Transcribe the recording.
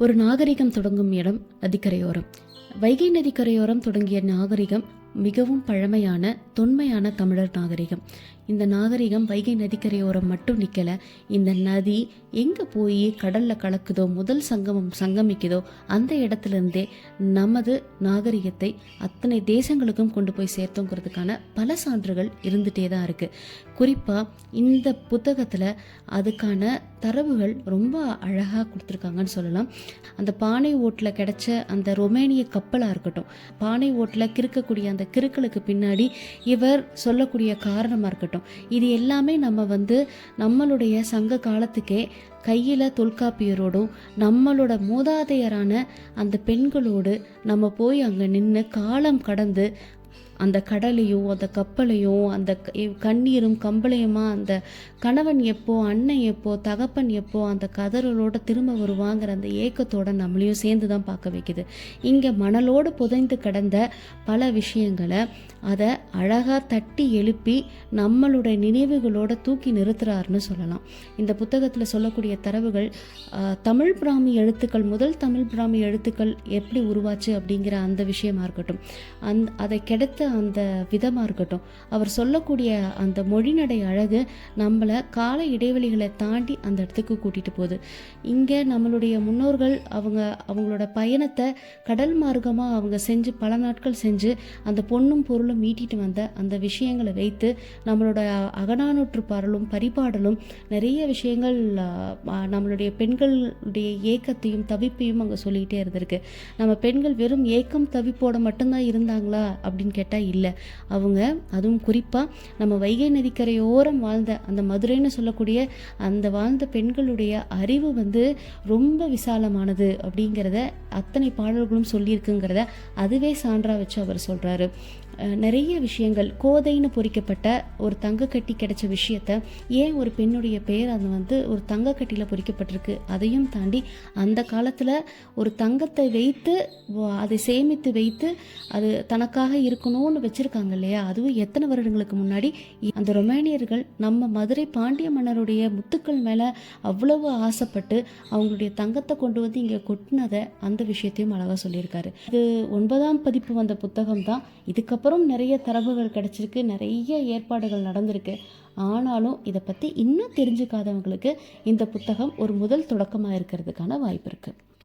ஒரு நாகரிகம் தொடங்கும் இடம் நதிக்கரையோரம். வைகை நதிக்கரையோரம் தொடங்கிய நாகரிகம் மிகவும் பழமையான தொன்மையான தமிழர் நாகரிகம். இந்த நாகரிகம் வைகை நதிக்கரையோரம் மட்டும் நிற்கலை இந்த நதி எங்கே போய் கடலில் கலக்குதோ முதல் சங்கமம் சங்கமிக்குதோ அந்த இடத்துல இருந்தே நமது நாகரிகத்தை அத்தனை தேசங்களுக்கும் கொண்டு போய் சேர்த்தோங்கிறதுக்கான பல சான்றுகள் இருந்துகிட்டே தான் இருக்குது குறிப்பாக இந்த புத்தகத்தில் அதுக்கான தரவுகள் ரொம்ப அழகாக கொடுத்துருக்காங்கன்னு சொல்லலாம். அந்த பானை ஓட்டில் கிடைச்ச அந்த ரொமேனிய கப்பலாக இருக்கட்டும் பானை ஓட்டில் கிறுக்கக்கூடிய அந்த கிறுக்களுக்கு பின்னாடி இவர் சொல்லக்கூடிய காரணமாக இருக்கட்டும் இது எல்லாமே நம்ம வந்து நம்மளுடைய சங்க காலத்துக்கே கையில் தொல்காப்பியரோடும் நம்மளோட மூதாதையரான அந்த பெண்களோடு நம்ம போய் அங்கே நின்று காலம் கடந்து அந்த கடலையும் அந்த கப்பலையும் அந்த க- கண்ணீரும் கம்பளையுமா அந்த கணவன் எப்போ அண்ணன் எப்போ தகப்பன் எப்போ அந்த கதறலோட திரும்ப வருவாங்கிற அந்த ஏக்கத்தோட நம்மளையும் சேர்ந்து தான் பார்க்க வைக்குது. இங்கே மணலோடு புதைந்து கிடந்த பல விஷயங்களை அதை அழகாக தட்டி எழுப்பி நம்மளுடைய நினைவுகளோட தூக்கி நிறுத்துறாருன்னு சொல்லலாம். இந்த புத்தகத்தில் சொல்லக்கூடிய தரவுகள் தமிழ் பிராமி எழுத்துக்கள் முதல் தமிழ் பிராமி எழுத்துக்கள் எப்படி உருவாச்சு அப்படிங்கிற அந்த விஷயமா இருக்கட்டும். அந் அதை கிடைத்த அந்த விதமாக இருக்கட்டும். அவர் சொல்லக்கூடிய அந்த மொழிநடை அழகு நம்மளை கால இடைவெளிகளை தாண்டி அந்த இடத்துக்கு கூட்டிகிட்டு போகுது. இங்கே நம்மளுடைய முன்னோர்கள் அவங்க அவங்களோட பயணத்தை கடல் மார்க்கமாக அவங்க செஞ்சு பல நாட்கள் செஞ்சு அந்த பொண்ணும் பொருளும் மீட்டிட்டு வந்த அந்த விஷயங்களை வைத்து நம்மளோட அகநானூற்று பாடலும் பரிபாடலும் நிறைய விஷயங்கள் நம்மளுடைய பெண்களுடைய ஏக்கத்தையும் தவிப்பையும் அங்கே சொல்லிக்கிட்டே இருந்திருக்கு. நம்ம பெண்கள் வெறும் ஏக்கம் தவிப்போட மட்டும்தான் இருந்தாங்களா அப்படின்னு கேட்டால் இல்லை. அவங்க அதுவும் குறிப்பாக நம்ம வைகை நதிக்கரையோரம் வாழ்ந்த அந்த மதுரைன்னு சொல்லக்கூடிய அந்த வாழ்ந்த பெண்களுடைய அறிவு வந்து ரொம்ப விசாலமானது அப்படிங்கிறத அத்தனை பாடல்களும் சொல்லியிருக்குங்கிறத அதுவே சான்றா வச்சு அவர் சொல்கிறாரு நிறைய விஷயங்கள் கோதைன்னு பொறிக்கப்பட்ட ஒரு தங்கக்கட்டி கிடைச்ச விஷயத்த ஏன் ஒரு பெண்ணுடைய பெயர் அது வந்து ஒரு தங்கக்கட்டியில் பொறிக்கப்பட்டிருக்கு அதையும் தாண்டி அந்த காலத்தில் ஒரு தங்கத்தை வைத்து அதை சேமித்து வைத்து அது தனக்காக இருக்கணும்னு வச்சுருக்காங்க இல்லையா? அதுவும் எத்தனை வருடங்களுக்கு முன்னாடி? அந்த ரொமானியர்கள் நம்ம மதுரை பாண்டிய மன்னருடைய முத்துக்கள் மேலே அவ்வளவு ஆசைப்பட்டு அவங்களுடைய தங்கத்தை கொண்டு வந்து இங்கே கொட்டினதை அந்த விஷயத்தையும் அழகாக சொல்லியிருக்காரு. இது ஒன்பதாம் பதிப்பு வந்த புத்தகம் தான் இதுக்கப்புறம் நிறைய தரவுகள் கிடச்சிருக்கு நிறைய ஏற்பாடுகள் நடந்திருக்கு. ஆனாலும் இதை பற்றி இன்னும் தெரிஞ்சுக்காதவங்களுக்கு இந்த புத்தகம் ஒரு முதல் தொடக்கமாக இருக்கிறதுக்கான வாய்ப்பு இருக்குது